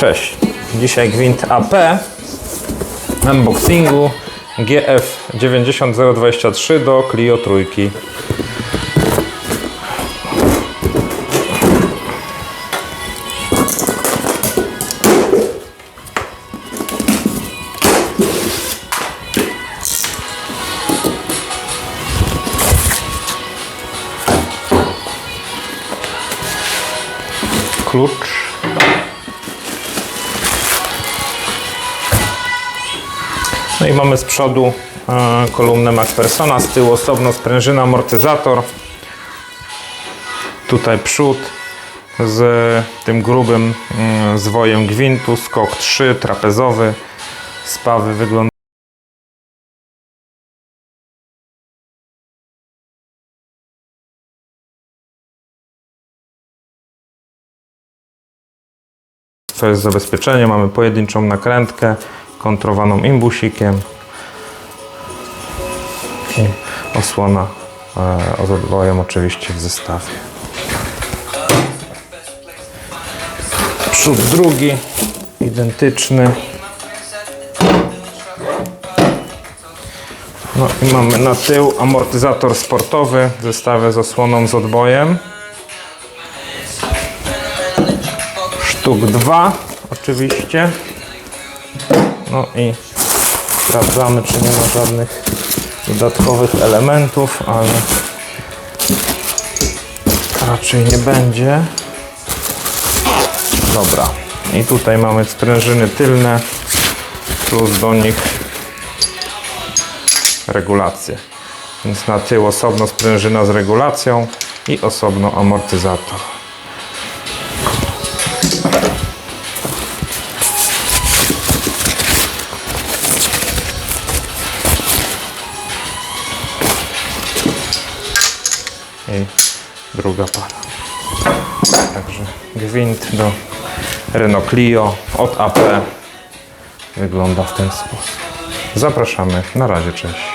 Cześć. Dzisiaj gwint AP unboxingu GF 90023 do Clio trójki. Klucz. No i mamy z przodu e, kolumnę MacPhersona, z tyłu osobno sprężyna, amortyzator. Tutaj przód z tym grubym mm, zwojem gwintu, skok 3, trapezowy. Spawy wyglądają To jest zabezpieczenie. Mamy pojedynczą nakrętkę kontrowaną imbusikiem i osłona e, z odwojem oczywiście w zestawie. Przód drugi, identyczny. No i mamy na tył amortyzator sportowy w zestawie z osłoną z odbojem. sztuk 2 oczywiście. No i sprawdzamy, czy nie ma żadnych dodatkowych elementów, ale raczej nie będzie. Dobra. I tutaj mamy sprężyny tylne plus do nich regulacje. Więc na tył osobno sprężyna z regulacją i osobno amortyzator. I druga para. Także gwint do Renault Clio od AP wygląda w ten sposób. Zapraszamy. Na razie, cześć.